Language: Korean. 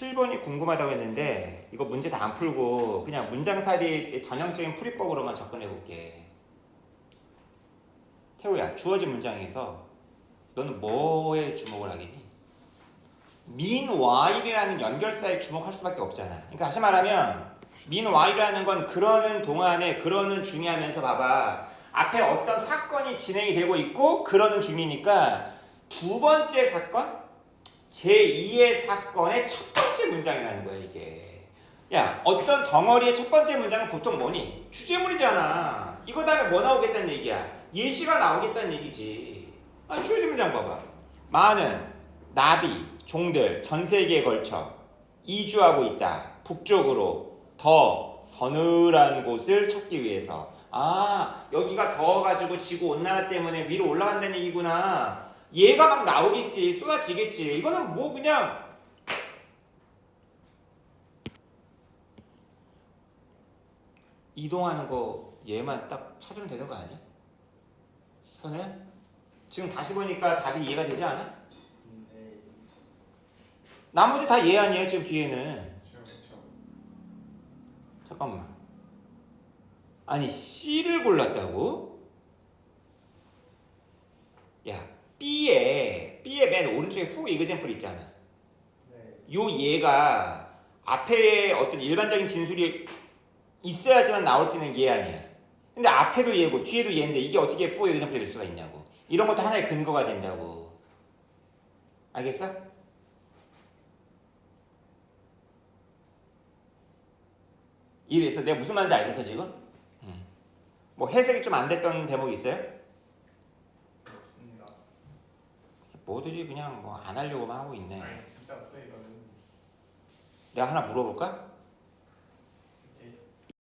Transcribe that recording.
7번이 궁금하다고 했는데 이거 문제 다 안 풀고 그냥 문장살이 전형적인 풀이법으로만 접근해 볼게. 태우야 주어진 문장에서 너는 뭐에 주목을 하겠니? meanwhile이라는 연결사에 주목할 수밖에 없잖아. 그러니까 다시 말하면 meanwhile이라는 건 그러는 동안에 그러는 중이 하면서 봐봐. 앞에 어떤 사건이 진행이 되고 있고 그러는 중이니까 두 번째 사건 제2의 사건의 첫 번째 문장이라는 거야 이게. 야 어떤 덩어리의 첫 번째 문장은 보통 뭐니? 주제문이잖아. 이거 다음에 뭐 나오겠다는 얘기야? 예시가 나오겠다는 얘기지. 아 주어진 문장 봐봐. 많은 나비, 종들 전 세계에 걸쳐 이주하고 있다. 북쪽으로 더 서늘한 곳을 찾기 위해서. 아 여기가 더워가지고 지구 온난화 때문에 위로 올라간다는 얘기구나. 얘가 막 나오겠지, 쏟아지겠지. 이거는 뭐 그냥 이동하는 거 얘만 딱 찾으면 되는 거 아니야? 선우야? 지금 다시 보니까 답이 이해가 되지 않아? 네. 나머지 다 얘 아니야 지금 뒤에는. 잠깐만 아니 C를 골랐다고? 야 B에 B에 맨 오른쪽에 후 이그젠플 있잖아 네. 요 얘가 앞에 어떤 일반적인 진술이 있어야지만 나올 수 있는 얘 아니야. 근데 앞에도 얘고 뒤에도 얘인데 이게 어떻게 for example 될 수가 있냐고. 이런 것도 하나의 근거가 된다고. 알겠어? 이해됐어? 내가 무슨 말인지 알겠어 지금? 음. 뭐 해석이 좀 안 됐던 대목이 있어요? 없습니다. 뭐든지 그냥 뭐 안 하려고만 하고 있네. 아니, 진짜 없어요 이거는. 내가 하나 물어볼까?